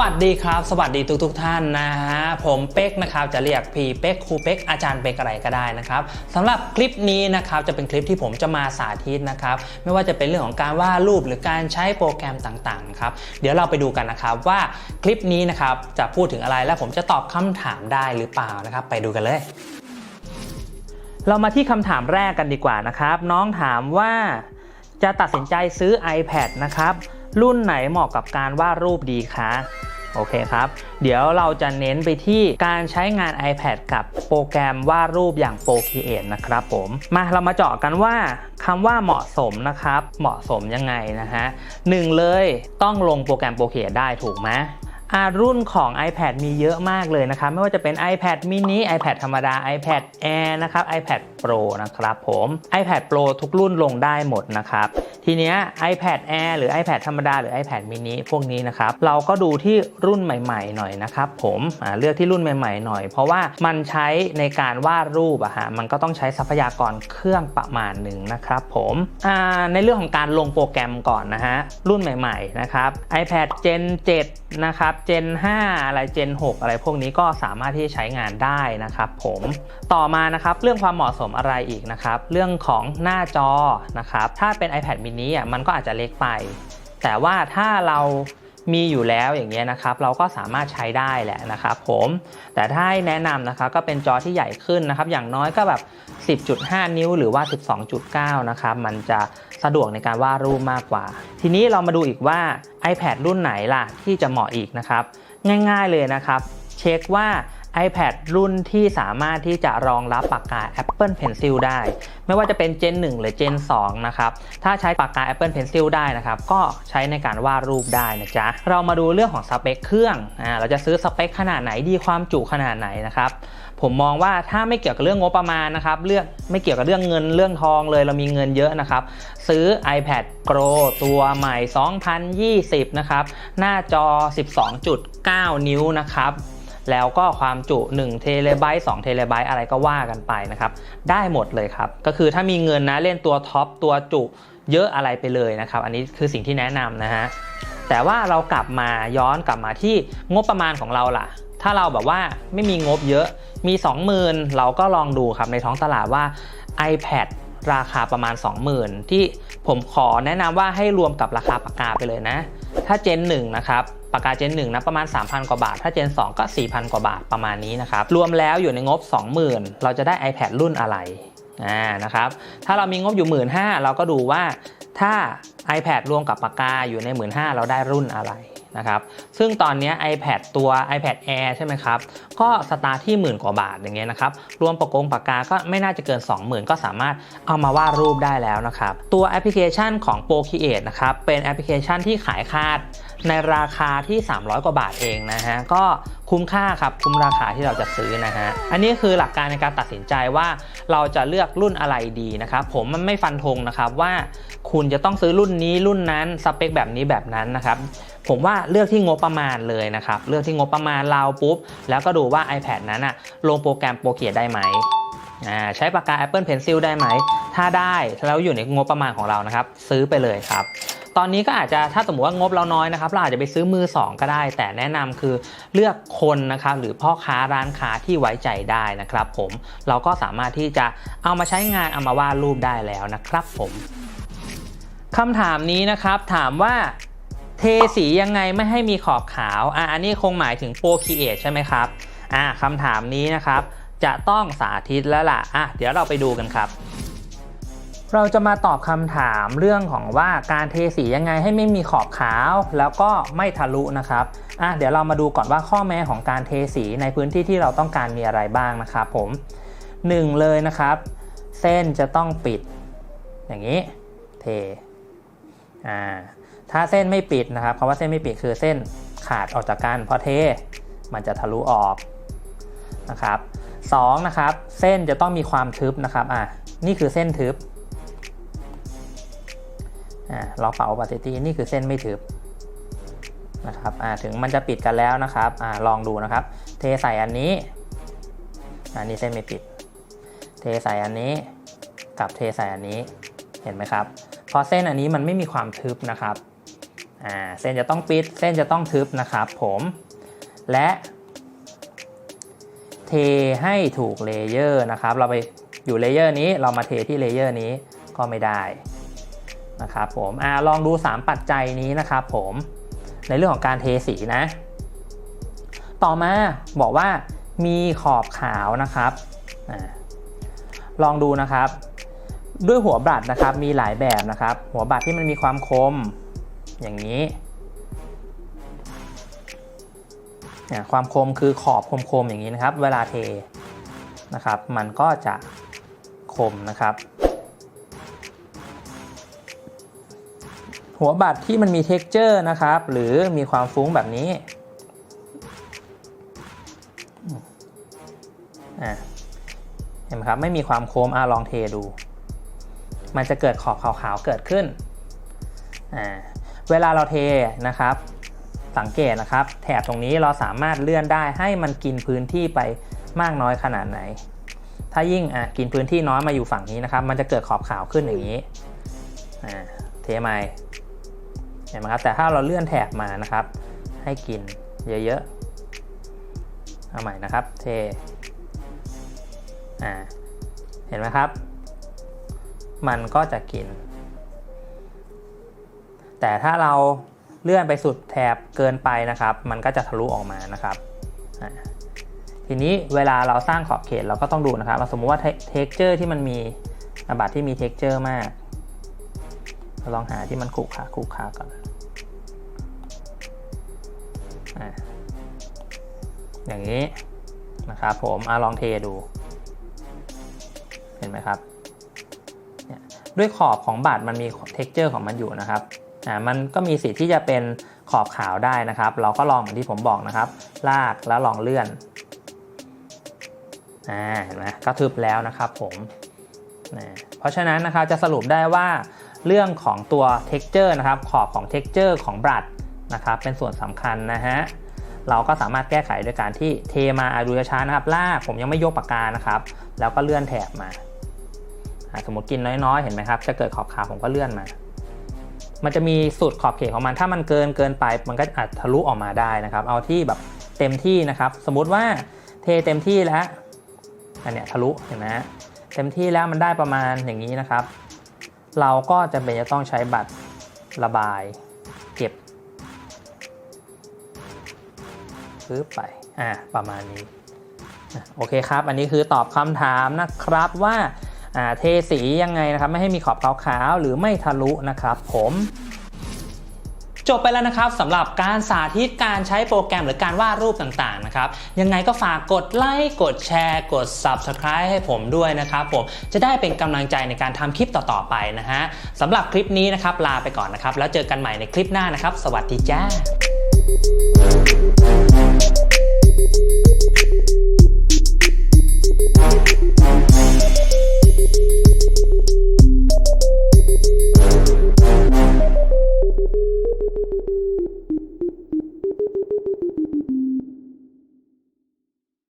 วัสดีครับ สวัสดีทุกทกท่านนะฮะผมเป๊กนะครับจะเรียกพี่เป๊กครูเป๊กอาจารย์เป๊กอะไรก็ได้นะครับสำหรับคลิปนี้นะครับจะเป็นคลิปที่ผมจะมาสาธิตนะครับไม่ว่าจะเป็นเรื่องของการวาดรูปหรือการใช้โปรแกรมต่างๆครับเดี๋ยวเราไปดูกันนะครับว่าคลิปนี้นะครับจะพูดถึงอะไรและผมจะตอบคำถามได้หรือเปล่านะครับไปดูกันเลยเรามาที่คำถามแรกกันดีกว่านะครับ น้องถามว่าจะตัดสินใจซื้อ iPad นะครับ รุ่นไหนเหมาะกับการวาดรูปดีคะโอเคครับ เดี๋ยวเราจะเน้นไปที่การใช้งาน iPad กับโปรแกรมวาดรูปอย่าง Procreate นะครับผม มาเรามาเจาะกันว่าคำว่าเหมาะสมนะครับ เหมาะสมยังไงนะฮะหนึ่งเลยต้องลงโปรแกรม Procreate ได้ถูกไหม รุ่นของ iPad มีเยอะมากเลยนะครับ ไม่ว่าจะเป็น iPad mini iPad ธรรมดา iPad Air นะครับ iPad Pro นะครับผม iPad Pro ทุกรุ่นลงได้หมดนะครับ ทีเนี้ย iPad Air หรือ iPad ธรรมดาหรือ iPad mini พวกนี้นะครับ เราก็ดูที่รุ่นใหม่ๆหน่อยนะครับผมเลือกที่รุ่นใหม่ๆหน่อย เพราะว่ามันใช้ในการวาดรูปอะฮะมันก็ต้องใช้ทรัพยากรเครื่องประมาณหนึ่งนะครับผมในเรื่องของการลงโปรแกรมก่อนนะฮะรุ่นใหม่ๆนะครับ iPad Gen 7 นะครับ Gen 5อะไร Gen 6อะไรพวกนี้ก็สามารถที่จะใช้งานได้นะครับผมต่อมานะครับเรื่องความเหมาะสมอะไรอีกนะครับ เรื่องของหน้าจอนะครับถ้าเป็น iPad mini อะมันก็อาจจะเล็กไป แต่ว่าถ้าเรามีอยู่แล้วอย่างเงี้ยนะครับเราก็สามารถใช้ได้แหละนะครับผมแต่ถ้าให้แนะนำนะครับก็เป็นจอที่ใหญ่ขึ้นนะครับอย่างน้อยก็แบบ 10.5 นิ้วหรือว่า 12.9 นะครับมันจะ สะดวกในการวาดรูปมากกว่า ทีนี้เรามาดูอีกว่า iPad รุ่นไหนล่ะที่จะเหมาะอีกนะครับ ง่ายๆเลยนะครับ เช็คว่า iPad รุ่นที่สามารถที่จะรองรับปากกา Apple Pencil ได้ ไม่ว่าจะเป็น Gen 1 หรือ Gen 2 นะครับ ถ้าใช้ปากกา Apple Pencil ได้นะครับ ก็ใช้ในการวาดรูปได้นะจ๊ะ เรามาดูเรื่องของสเปคเครื่องอ่าเราจะซื้อสเปคขนาดไหนดีความจุขนาดไหนนะครับผมมองว่าถ้าไม่เกี่ยวกับเรื่องงบประมาณนะครับเรื่องไม่เกี่ยวกับเรื่องเงินเรื่องทองเลยเรามีเงินเยอะนะครับ ซื้อ iPad Pro ตัวใหม่ 2020 นะครับ หน้าจอ 12.9 นิ้วนะครับ แล้วก็ความจุ1เทเลไบต์2เทเลไบต์อะไรก็ว่ากันไปนะครับ ได้หมดเลยครับ ก็คือถ้ามีเงินนะเล่นตัวท็อปตัวจุเยอะอะไรไปเลยนะครับ อันนี้คือสิ่งที่แนะนำนะฮะ แต่ว่าเรากลับมาย้อนกลับมาที่งบประมาณของเราล่ะ ถ้าเราแบบว่าไม่มีงบเยอะ มี 20,000 เราก็ลองดูครับในท้องตลาดว่า iPad ราคาประมาณ 20,000 ที่ผมขอแนะนำว่าให้รวมกับราคาปากกาไปเลยนะ ถ้า Gen 1นะครับ ปากกา Gen 1นะประมาณ 3,000 กว่าบาท ถ้า Gen 2ก็ 4,000 กว่าบาทประมาณนี้นะครับ รวมแล้วอยู่ในงบ 20,000 เราจะได้ iPad รุ่นอะไรอ่านะครับถ้าเรามีงบอยู่ 15,000เราก็ดูว่าถ้า iPad รวมกับปากกาอยู่ใน 15,000เราได้รุ่นอะไรนะครับซึ่งตอนนี้ iPad ตัว iPad Air ใช่ไหมครับ ก็สตาร์ทที่หมื่นกว่าบาทอย่างเงี้ยนะครับ รวมปากกงปากกาก็ไม่น่าจะเกิน 20,000 ก็สามารถเอามาวาดรูปได้แล้วนะครับ ตัวแอปพลิเคชันของ Procreate นะครับ เป็นแอปพลิเคชันที่ขายคาดในราคาที่ 300 กว่าบาทเองนะฮะ ก็คุ้มค่าครับ คุ้มราคาที่เราจะซื้อนะฮะ อันนี้คือหลักการในการตัดสินใจว่าเราจะเลือกรุ่นอะไรดีนะครับ ผมมันไม่ฟันธงนะครับว่าคุณจะต้องซื้อรุ่นนี้รุ่นนั้นสเปคแบบนี้แบบนั้นนะครับ ผมว่าเลือกที่งบประมาณเลยนะครับ เลือกที่งบประมาณเราปุ๊บ แล้วก็ดูว่า iPad นั้นอะลงโปรแกรมโปรเกียได้ไหมอ่าใช้ปากกา Apple Pencil ได้ไหม ถ้าได้แล้วอยู่ในงบประมาณของเรานะครับ ซื้อไปเลยครับ ตอนนี้ก็อาจจะถ้าสมมติว่างบเราน้อยนะครับ เราอาจจะไปซื้อมือ 2 ก็ได้ แต่แนะนำคือเลือกคนนะครับหรือพ่อค้าร้านค้าที่ไว้ใจได้นะครับผมเราก็สามารถที่จะเอามาใช้งานเอามาวาดรูปได้แล้วนะครับผมคำถามนี้นะครับถามว่าเทสียังไงไม่ให้มีขอบขาวอะอันนี้คงหมายถึงโปรคีเอทใช่ไหมครับอะคำถามนี้นะครับ จะต้องสาธิตแล้วล่ะอะเดี๋ยวเราไปดูกันครับ เราจะมาตอบคำถามเรื่องของว่าการเทสียังไงให้ไม่มีขอบขาว แล้วก็ไม่ทะลุนะครับอะเดี๋ยวเรามาดูก่อนว่าข้อแม้ของการเทสีในพื้นที่ที่เราต้องการมีอะไรบ้างนะครับผมหนึ่งเลยนะครับ เส้นจะต้องปิด อย่างนี้เทอ่าถ้าเส้นไม่ปิดนะครับคำว่าเส้นไม่ปิดคือเส้นขาดออกจากกันเพราะเทมันจะทะลุออกนะครับสองนะครับเส้นจะต้องมีความทึบนะครับอะนี่คือเส้นทึบ เราเป่าปฏิทินนี่คือเส้นไม่ทึบนะครับถึงมันจะปิดกันแล้วนะครับอลองดูนะครับ เทใส่อันนี้ อันนี้เส้นไม่ปิด เทใส่อันนี้กับเทใส่อันนี้เห็นไหมครับพราะเส้นอันนี้มันไม่มีความทึบนะครับเส้นจะต้องปิด เส้นจะต้องทึบนะครับผม และเทให้ถูกเลเยอร์นะครับ เราไปอยู่เลเยอร์นี้เรามาเทที่เลเยอร์นี้ก็ไม่ได้ นะครับผมอลองดู 3 ปัจจัยนี้นะครับผมในเรื่องของการเทสีนะ ต่อมาบอกว่ามีขอบขาวนะครับอลองดูนะครับ ด้วยหัวบัตรนะครับมีหลายแบบนะครับ หัวบัตรที่มันมีความคมอย่างนี้เนี่ยความคมคือขอบคมๆอย่างนี้นะครับ เวลาเทนะครับ มันก็จะคมนะครับ หัวบัตรที่มันมี t e x t อร์นะครับ หรือมีความฟุ้งแบบนี้เห็นไหมครับ ไม่มีความโค้มอะลองเทดู มันจะเกิดขอบขาวๆเกิดขึ้น เวลาเราเทนะครับ สังเกตนะครับ แถบตรงนี้เราสามารถเลื่อนได้ให้มันกินพื้นที่ไปมากน้อยขนาดไหน ถ้ายิ่งกินพื้นที่น้อยมาอยู่ฝั่งนี้นะครับ มันจะเกิดขอบขาวขึ้นอย่างนี้เทใหม่ ห็นไหมครับแต่ถ้าเราเลื่อนแถบมานะครับ ให้กินเยอะๆเอาใหม่นะครับเทอ่าเห็นไหมครับ มันก็จะกิน แต่ถ้าเราเลื่อนไปสุดแถบเกินไปนะครับ มันก็จะทะลุออกมานะครับทีนี้เวลาเราสร้างขอบเขตเราก็ต้องดูนะครับสมมุติว่าเท็กเจอร์ที่มันมีอบัตที่มีเท็กเจอร์มากเราลองหาที่มันขรุขระขรุขระก่อน อย่างนี้นะครับผมอลองเทดู เห็นไหมครับ ด้วยขอบของบัตรมันมี t e x t อร์ของมันอยู่นะครับอ่ามันก็มีสิทธิ์ที่จะเป็นขอบขาวได้นะครับ เราก็ลองเหมือนที่ผมบอกนะครับ ลากแล้วลองเลื่อนอ่าเห็นไหมก็ทึบแล้วนะครับผมนะเพราะฉะนั้นนะครับจะสรุปได้ว่าเรื่องของตัว texture นะครับขอบของ texture ของบัตร นะครับเป็นส่วนสำคัญนะฮะเราก็สามารถแก้ไขโดยการที่เทมาดูช้านะครับลากผมยังไม่ยกปากกานะครับ แล้วก็เลื่อนแถบมา สมมติกินน้อยๆ เห็นไหมครับ จะเกิดขอบขาผมก็เลื่อนมา มันจะมีสุดขอบเขตของมัน ถ้ามันเกินเกินไป มันก็อาจทะลุออกมาได้นะครับ เอาที่แบบเต็มที่นะครับ สมมุติว่าเทเต็มที่แล้วอันเนี้ยทะลุเห็นไหมเต็มที่แล้วมันได้ประมาณอย่างนี้นะครับ เราก็จะเป็นจะต้องใช้บัตรระบาย เก็บ ปึ๊บไปอ่าประมาณนี้โอเคครับ อันนี้คือตอบคำถามนะครับว่าอ่าเทสียังไงนะครับ ไม่ให้มีขอบขาวๆหรือไม่ทะลุนะครับผมจบไปแล้วนะครับสำหรับการสาธิตการใช้โปรแกรมหรือการวาดรูปต่างๆนะครับยังไงก็ฝากกดไลค์กดแชร์ กด Subscribe ให้ผมด้วยนะครับผมจะได้เป็นกำลังใจในการทำคลิปต่อๆไปนะฮะสำหรับคลิปนี้นะครับลาไปก่อนนะครับ แล้วเจอกันใหม่ในคลิปหน้านะครับ สวัสดีจ้า thank you